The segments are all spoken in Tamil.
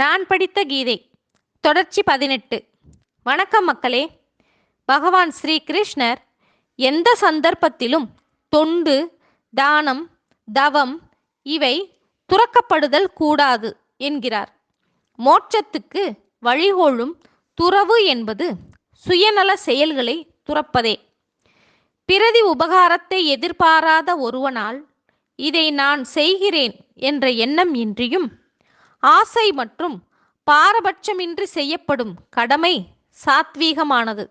நான் படித்த கீதை தொடர்ச்சி பதினெட்டு. வணக்கம் மக்களே. பகவான் ஸ்ரீ கிருஷ்ணர் எந்த சந்தர்ப்பத்திலும் தொண்டு தானம் தவம் இவை துறக்கப்படுதல் கூடாது என்கிறார். மோட்சத்துக்கு வழிகோளும் துறவு என்பது சுயநல செயல்களை துறப்பதே. பிரதி உபகாரத்தை எதிர்பாராத ஒருவனால் இதை நான் செய்கிறேன் என்ற எண்ணம் இன்றியும் ஆசை மற்றும் பாரபட்சமின்றி செய்யப்படும் கடமை சாத்வீகமானது.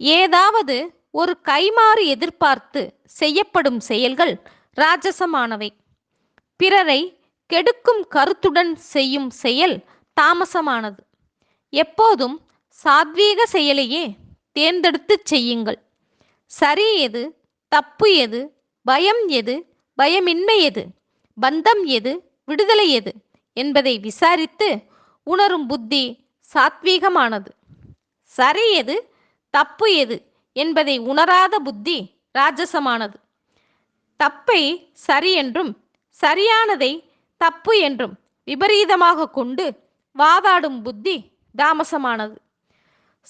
ஏதாவது ஒரு கைமாறு எதிர்பார்த்து செய்யப்படும் செயல்கள் ராஜசமானவை. பிறரை கெடுக்கும் கருத்துடன் செய்யும் செயல் தாமசமானது. எப்போதும் சாத்வீக செயலையே தேர்ந்தெடுத்து செய்யுங்கள். சரி எது தப்பு எது பயம் எது பயமின்மை எது பந்தம் எது விடுதலை எது என்பதை விசாரித்து உணரும் புத்தி சாத்வீகமானது. சரி எது தப்பு எது என்பதை உணராத புத்தி ராஜசமானது. தப்பை சரி என்றும் சரியானதை தப்பு என்றும் விபரீதமாக கொண்டு வாதாடும் புத்தி தாமசமானது.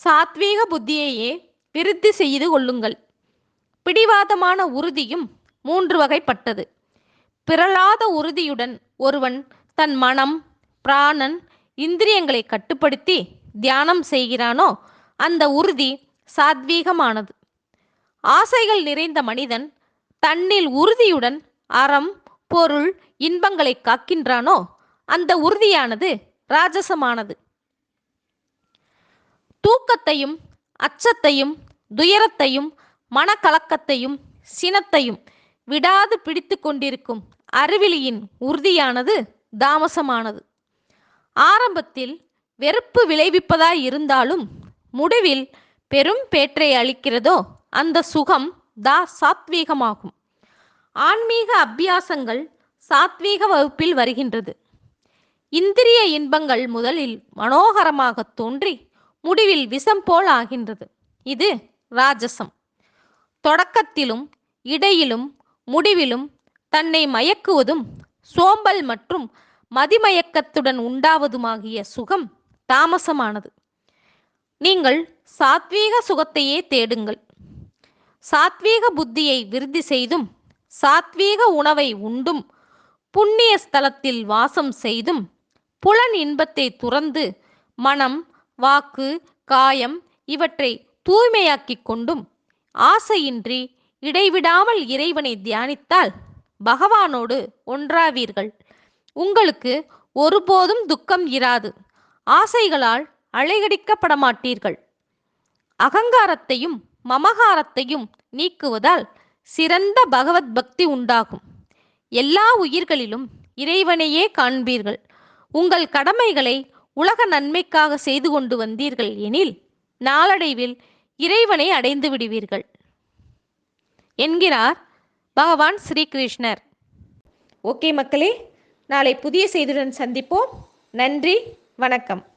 சாத்வீக புத்தியையே விருத்தி செய்து கொள்ளுங்கள். பிடிவாதமான உறுதியும் மூன்று வகைப்பட்டது. பிறழாத உறுதியுடன் ஒருவன் தன் மனம் பிராணன் இந்திரியங்களை கட்டுப்படுத்தி தியானம் செய்கிறானோ அந்த உறுதி சாத்வீகமானது. ஆசைகள் நிறைந்த மனிதன் தன்னில் உறுதியுடன் அறம் பொருள் இன்பங்களை காக்கின்றானோ அந்த உறுதியானது ராஜசமானது. தூக்கத்தையும் அச்சத்தையும் துயரத்தையும் மனக்கலக்கத்தையும் சினத்தையும் விடாது பிடித்து கொண்டிருக்கும் அறிவிலியின் உறுதியானது தாமசமானது. ஆரம்பத்தில் வெறுப்பு விளைவிப்பதாய் இருந்தாலும் முடிவில் பெரும் பேற்றை அளிக்கிறதோ அந்த சுகம் தா சாத்வீகமாகும். ஆன்மீக அபியாசங்கள் சாத்வீக வகுப்பில் வருகின்றது. இந்திரிய இன்பங்கள் முதலில் மனோகரமாக தோன்றி முடிவில் விஷம் போல் ஆகின்றது. இது ராஜசம். தொடக்கத்திலும் இடையிலும் முடிவிலும் தன்னை மயக்குவதும் சோம்பல் மற்றும் மதிமயக்கத்துடன் உண்டாவதுமாகிய சுகம் தாமசமானது. நீங்கள் சாத்வீக சுகத்தையே தேடுங்கள். சாத்வீக புத்தியை விருத்தி செய்தும் சாத்வீக உணவை உண்டும் புண்ணிய ஸ்தலத்தில் வாசம் செய்தும் புலன் இன்பத்தை துறந்து மனம் வாக்கு காயம் இவற்றை தூய்மையாக்கிக் கொண்டும் ஆசையின்றி இடைவிடாமல் இறைவனை தியானித்தால் பகவானோடு ஒன்றாவீர்கள். உங்களுக்கு ஒருபோதும் துக்கம் இராது. ஆசைகளால் அலைகடிக்கப்பட மாட்டீர்கள் அகங்காரத்தையும் மமகாரத்தையும் நீக்குவதால் சிறந்த பகவத் பக்தி உண்டாகும். எல்லா உயிர்களிலும் இறைவனையே காண்பீர்கள். உங்கள் கடமைகளை உலக நன்மைக்காக செய்து கொண்டு வந்தீர்கள் எனில் நாளடைவில் இறைவனை அடைந்து விடுவீர்கள். என்கிறார் பகவான் ஸ்ரீகிருஷ்ணர். ஓகே மக்களே நாளை புதிய செய்தியுடன் சந்திப்போம். நன்றி வணக்கம்.